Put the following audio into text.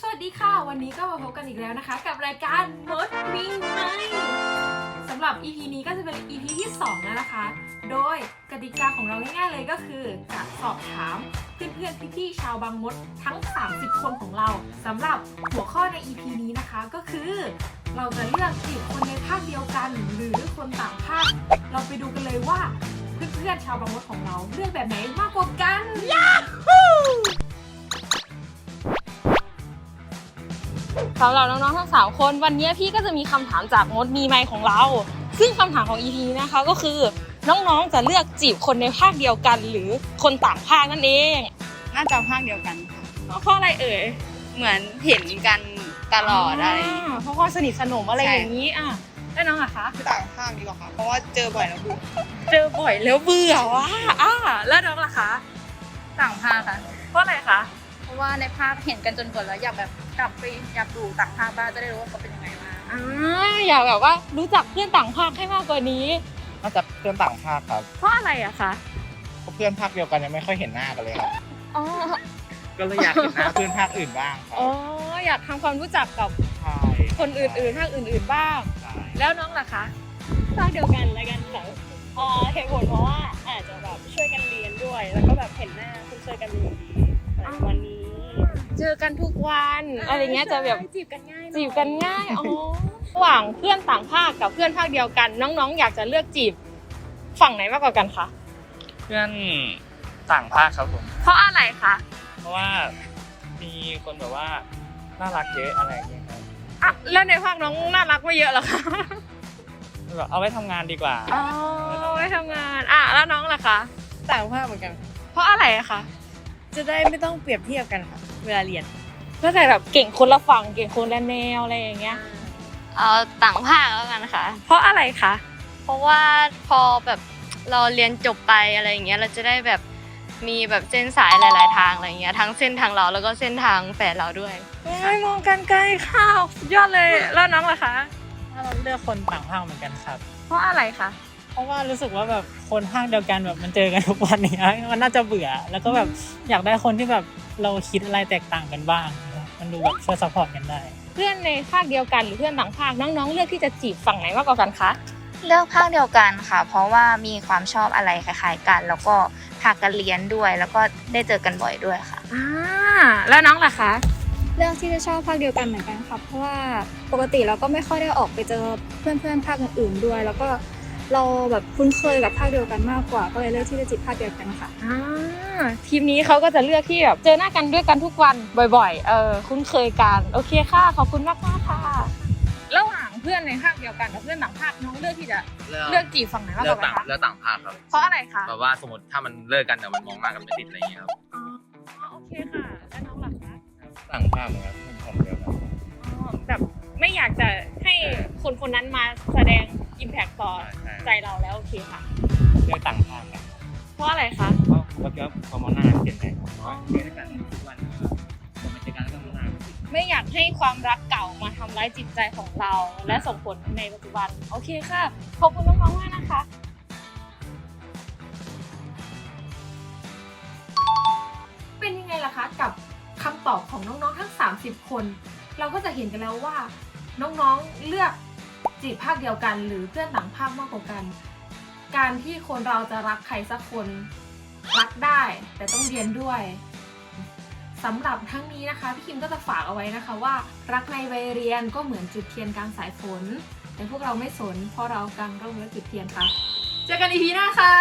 สวัสดีค่ะ วันนี้ก็มาพบกันอีกแล้วนะคะ กับรายการมดวิ่งไหมสำหรับ EP นี้ก็จะเป็น EP ที่2แล้วนะคะ โดยกติกาของเราง่ายๆเลยก็คือจะสอบถามเพื่อนๆพี่ๆชาวบางมดทั้ง 30 คนของเราสำหรับหัวข้อใน EP นี้นะคะก็คือ เราจะเลือกจีบคนในภาคเดียวกัน หรือคนต่างภาคเราไปดูกันเลยว่าเพื่อนๆชาวบางมดของเราเลือกแบบไหนมากกว่ากัน สำหรับน้องๆทั้งสามคนวันนี้พี่ก็จะมีคำถามจากมดมีไมค์ของเรา ซึ่งคำถามของ EP นี้นะคะก็คือน้องๆจะเลือกจีบคนในภาคเดียวกัน หรือคนต่างภาคนั่นเอง น่าจะภาคเดียวกันค่ะเพราะอะไรเอ่ยเหมือนเห็นกันตลอดอะไรอย่างเงี้ยาเพราะความสนิทสนมอะไรใช่อย่างนี้อะแล้วน้องอะคะต่างภาคดีกว่าค่ะ เพราะว่าเจอบ่อยแล้วเบื่อเจอบ่อยแล้วเบื่อว่ะอะแล้วน้องล่ะคะ ต่างภาคค่ะ เพราะอะไรคะเพ ราะว่าในภาคเห็นกันจนเบื่อแล้วอยากแบบกลับไปอยากดูต่างภาคบ้างจะได้รู้ว่าเขาเป็นยังไงมาอ่าอยากแบบว่ารู้จักเพื่อนต่างภาคให้มากกว่านี้ น่าจะเพื่อนต่างภาคครับเพราะอะไรอะคะเพราะเพื่อนภาคเดียวกันยังไม่ค่อยเห็นหน้ากันเลยครับ อ๋อก็เลยอยากเห็นหน้าเพื่อนภาคอื่นบ้างครับอ๋ออยากทำความรู้จักกับใช่คนอื่นๆภาคอื่นๆบ้าง ใช่แล้วน้องล่ะคะ ภาคเดียวกันแล้วกันค่ะเอ่อเหตุผลเพราะว่าอาจจะแบบช่วยกันเรียนด้วย แล้วก็แบบเห็นหน้า กันทุกวันอะไรเงี้ยจะแบบจีบกันง่ายหอยจีบกันง่ายอ๋อระหว่างเพื่อนต่างภาคกับเพื่อนภาคเดียวกัน น้องๆ อยากจะเลือกจีบฝั่งไหนมากกว่ากันคะเพื่อนต่างภาคครับผมเพราะอะไรคะเพราะว่ามีคนแบบว่าน่ารักเยอะอะไรอย่างเงี้ยครับอะแล้วในภาคน้องน่ารักไม่เยอะเหรอคะแบบเอาไว้ทำงานดีกว่าอ๋อไม่ทำงานอะแล้วน้องล่ะคะต่างภาคเหมือนกัน เพราะอะไรอะคะจะได้ไม่ต้องเปรียบเทียบกันค่ะ เวลาเรียนก็แต่แบบเก่งคนละฝั่งเก่งคนละแนวอะไรอย่างเงี้ย เอาต่างภาคแล้วกันค่ะ เพราะอะไรคะ เพราะว่าพอแบบเราเรียนจบไปอะไรอย่างเงี้ยเราจะได้แบบมีแบบเส้นสายหลาย ๆ ทางอะไรอย่างเงี้ยทั้งเส้นทางเราแล้วก็เส้นทางแฟนเราด้วย ไม่มองกันไกลข้าวสุดยอดเลยแล้วน้องล่ะคะ ถ้าเราเลือกคนต่างภาคเหมือนกันครับ เพราะอะไรคะ เพราะว่ารู้สึกว่าแบบคนภาคเดียวกันแบบมันเจอกันทุกวันเนี้ยมันน่าจะเบื่อ แล้วก็แบบอยากได้คนที่แบบเราคิดอะไรแตกต่างกันบ้างนะครับมันดูแบบช่วยซัพพอร์ตกันได้ เพื่อนในภาคเดียวกันหรือเพื่อนต่างภาคน้องๆ เลือกที่จะจีบฝั่งไหนมากกว่ากันคะเลือกภาคเดียวกันค่ะ เพราะว่ามีความชอบอะไรคล้ายๆกัน แล้วก็พากันเรียนด้วย แล้วก็ได้เจอกันบ่อยด้วยค่ะอ่าแล้วน้องล่ะคะเลือกที่จะชอบภาคเดียวกันเหมือนกันค่ะเพราะว่าปกติเราก็ไม่ค่อยได้ออกไปเจอเพื่อนๆภาคอื่นๆด้วย แล้วก็ เราแบบคุ้นเคยกับภาคเดียวกันมากกว่า ก็เลยเลือกที่จะจีบภาคเดียวกันค่ะ อ่าทีมนี้เขาก็จะเลือกที่แบบเจอหน้ากันด้วยกันทุกวันบ่อยๆ เออคุ้นเคยกัน โอเคค่ะขอบคุณมากมากๆค่ะ ระหว่างเพื่อนในภาคเดียวกันกับเพื่อนต่างภาคน้องเลือกที่จะเลือกจีบฝั่งไหนมากเลืกอกว่ากัต่างนคะเลือกต่างภาคครับเพราะอะไรคะแบบว่าสมมติถ้ามันเลิกกันแต่มันมองหน้ากันไม่ติดอะไรอย่างเงี้ยครับอ๋อโอเคค่ะแล้วน้องล่ะคะต่างภาคเหมือนกันเพื่อนผมเดียวกันอ๋อแบบไม่อยากจะให้คนคนนั้นมาแสดงอิมแพคต่อใช่ใจ เราแล้วโอเคค่ะเลือกต่างภาคกันเพราะอะไรคะเพราะว่าก็พอมองหน้าเปลี่ยนใจเนาะเจอกันทุกวันพอมาเจอกันก็ต้องมองหน้ากันติดไม่อยากให้ความรักเก่ามาทำร้ายจิตใจของเรา และส่งผลในปัจจุบัน โอเคค่ะ ขอบคุณน้องๆมากนะคะเป็นยังไงล่ะคะกับคำตอบของน้องๆทั้ง 30 คน เราก็จะเห็นกันแล้วว่า น้องๆเลือก จีบภาคเดียวกันหรือเพื่อนต่างภาคมากกว่ากัน การที่คนเราจะรักใครสักคนรักได้แต่ต้องเรียนด้วยสำหรับทั้งนี้นะคะพี่คิมก็จะฝากเอาไว้นะคะว่า รักในวัยเรียนก็เหมือนจุดเทียนกลางสายฝน แต่พวกเราไม่สนเพราะเรากางร่มและจุดเทียนค่ะ เจอกันอีพีหน้าค่ะ